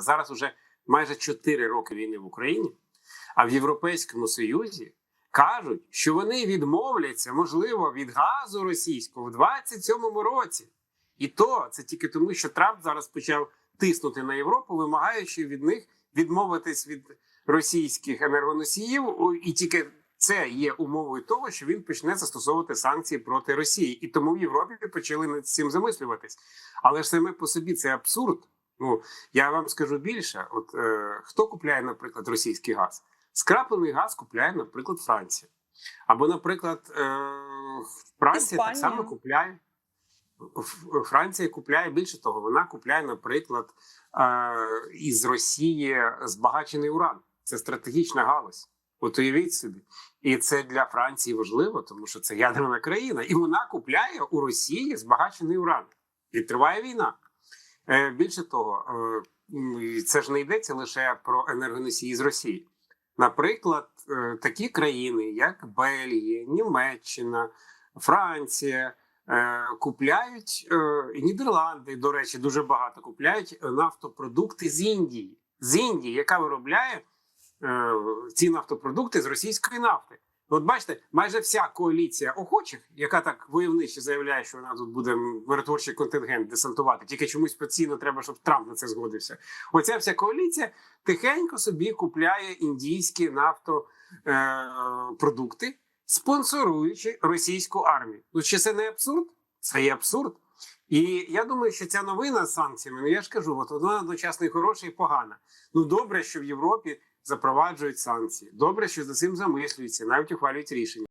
Зараз уже майже 4 роки війни в Україні, а в Європейському Союзі кажуть, що вони відмовляться, можливо, від газу російського в 27-му році. І то це тільки тому, що Трамп зараз почав тиснути на Європу, вимагаючи від них відмовитись від російських енергоносіїв, і тільки це є умовою того, що він почне застосовувати санкції проти Росії, і тому в Європі почали над цим замислюватись. Але ж саме по собі це абсурд. Ну я вам скажу більше: от е, хто купляє, наприклад, російський газ? Скраплений газ купляє, наприклад, Франція. Або, наприклад, е, Франція так само купляє. Франція купляє більше того, вона купляє, наприклад, е, із Росії збагачений уран. Це стратегічна галузь. От уявіть собі. І це для Франції важливо, тому що це ядерна країна, і вона купляє у Росії збагачений уран. І триває війна. Е, Більше того, е, це ж не йдеться лише про енергоносії з Росії. Наприклад, е, такі країни, як Бельгія, Німеччина, Франція, купляють Нідерланди, до речі, дуже багато купляють нафтопродукти з Індії, з Індії, яка виробляє ці нафтопродукти з російської нафти. От бачите, майже вся коаліція охочих, яка так войовниче заявляє, що вона тут буде миротворчий контингент десантувати, тільки чомусь постійно треба, щоб Трамп на це згодився. Оця вся коаліція тихенько собі купляє індійські нафтопродукти, спонсоруючи російську армію. Ну чи це не абсурд? Це є абсурд. І я думаю, що ця новина з санкціями, ну я ж кажу, от вона одночасно і хороша, і погана. Ну добре, що в Європі запроваджують санкції. Добре, що за цим замислюються, навіть ухвалюють рішення.